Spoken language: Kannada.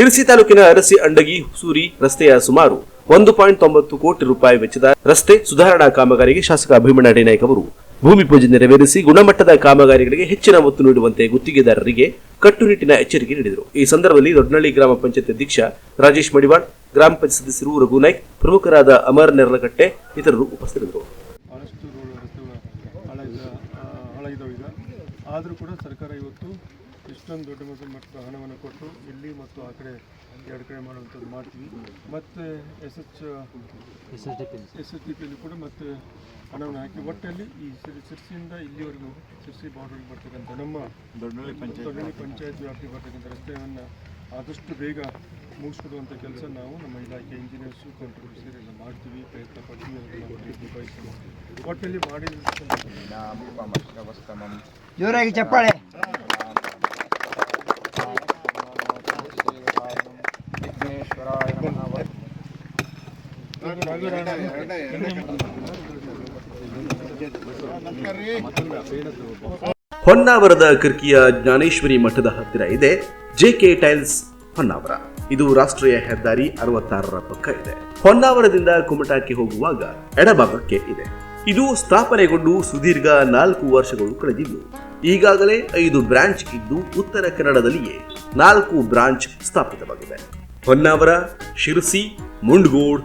ಶಿರಸಿ ತಾಲೂಕಿನ ಅರಸಿ ಅಂಡಗಿ ಹುಸೂರಿ ರಸ್ತೆಯ ಸುಮಾರು ಒಂದು ಪಾಯಿಂಟ್ ತೊಂಬತ್ತು ಕೋಟಿ ರೂಪಾಯಿ ವೆಚ್ಚದ ರಸ್ತೆ ಸುಧಾರಣಾ ಕಾಮಗಾರಿಗೆ ಶಾಸಕ ಭೀಮಣ್ಣ ನಾಯ್ಕ ಅವರು ಭೂಮಿ ಪೂಜೆ ನೆರವೇರಿಸಿ ಗುಣಮಟ್ಟದ ಕಾಮಗಾರಿಗಳಿಗೆ ಹೆಚ್ಚಿನ ಒತ್ತು ನೀಡುವಂತೆ ಗುತ್ತಿಗೆದಾರರಿಗೆ ಕಟ್ಟುನಿಟ್ಟಿನ ಎಚ್ಚರಿಕೆ ನೀಡಿದರು. ಈ ಸಂದರ್ಭದಲ್ಲಿ ದೊಡ್ಡನಳ್ಳಿ ಗ್ರಾಮ ಪಂಚಾಯತ್ ಅಧ್ಯಕ್ಷ ರಾಜೇಶ್ ಮಡಿವಾಳ್, ಗ್ರಾಮ ಪಂಚಾಯತ್ ಸದಸ್ಯರು ರಘುನಾಯ್ಕ್ ಪ್ರಮುಖರಾದ ಅಮರ್ ನೆರಳಕಟ್ಟೆ ಇತರರು ಉಪಸ್ಥಿತರಿದ್ದರು. ಆದರೂ ಕೂಡ ಸರ್ಕಾರ ಇವತ್ತು ಇಷ್ಟೊಂದು ದೊಡ್ಡ ಮಟ್ಟ ಮಟ್ಟದ ಹಣವನ್ನು ಕೊಟ್ಟು ಇಲ್ಲಿ ಮತ್ತು ಆ ಕಡೆ ಎರಡು ಕಡೆ ಮಾಡುವಂಥದ್ದು ಮಾಡ್ತೀವಿ. ಮತ್ತು S H S S D ಪಿಯಲ್ಲಿ ಕೂಡ ಮತ್ತು ಹಣವನ್ನು ಹಾಕಿ ಒಟ್ಟಲ್ಲಿ ಈ ಸಿರಿ ಸಿರ್ಸಿಯಿಂದ ಇಲ್ಲಿವರೆಗೂ ಸಿರ್ಸಿ ಬಾರ್ಡರ್ಗೆ ಬರ್ತಕ್ಕಂಥ ನಮ್ಮ ದೊಡ್ಡಳ್ಳಿ ಪಂಚಾಯತ್ ದೊಡ್ಡಳ್ಳಿ ಪಂಚಾಯತ್ ವ್ಯಾಪ್ತಿ ಬರ್ತಕ್ಕಂಥ ರಸ್ತೆಯನ್ನು ಆದಷ್ಟು ಬೇಗ ಮುಗಿಸ್ಕೊಡುವಂಥ ಕೆಲಸ ನಾವು ನಮ್ಮ ಇಲಾಖೆ ಇಂಜಿನಿಯರ್ಸು ಕಂಟ್ರೋಲ್ ಸೇರಿ ಎಲ್ಲ ಮಾಡ್ತೀವಿ. ಪ್ರಯತ್ನ ಪಡ್ತೀವಿ ಅದನ್ನು ಒಟ್ಟಲ್ಲಿ ಮಾಡಿ ಜೋರಾಗಿ ಚಪ್ಪಾಳೆ. ಹೊನ್ನಾವರದ ಕಿರ್ಕಿಯ ಜ್ಞಾನೇಶ್ವರಿ ಮಠದ ಹತ್ತಿರ ಇದೆ ಜೆಕೆ ಟೈಲ್ಸ್ ಹೊನ್ನಾವರ. ಇದು ರಾಷ್ಟ್ರೀಯ ಹೆದ್ದಾರಿ ಅರವತ್ತಾರರ ಪಕ್ಕ ಇದೆ. ಹೊನ್ನಾವರದಿಂದ ಕುಮಟಾಕ್ಕೆ ಹೋಗುವಾಗ ಎಡಭಾಗಕ್ಕೆ ಇದೆ. ಇದು ಸ್ಥಾಪನೆಗೊಂಡು ಸುದೀರ್ಘ ನಾಲ್ಕು ವರ್ಷಗಳು ಕಳೆದಿದ್ದು, ಈಗಾಗಲೇ ಐದು ಬ್ರಾಂಚ್ ಇದ್ದು ಉತ್ತರ ಕನ್ನಡದಲ್ಲಿಯೇ ನಾಲ್ಕು ಬ್ರಾಂಚ್ ಸ್ಥಾಪಿತವಾಗಿದೆ. ಹೊನ್ನಾವರ, ಶಿರಸಿ, ಮುಂಡಗೋಡ್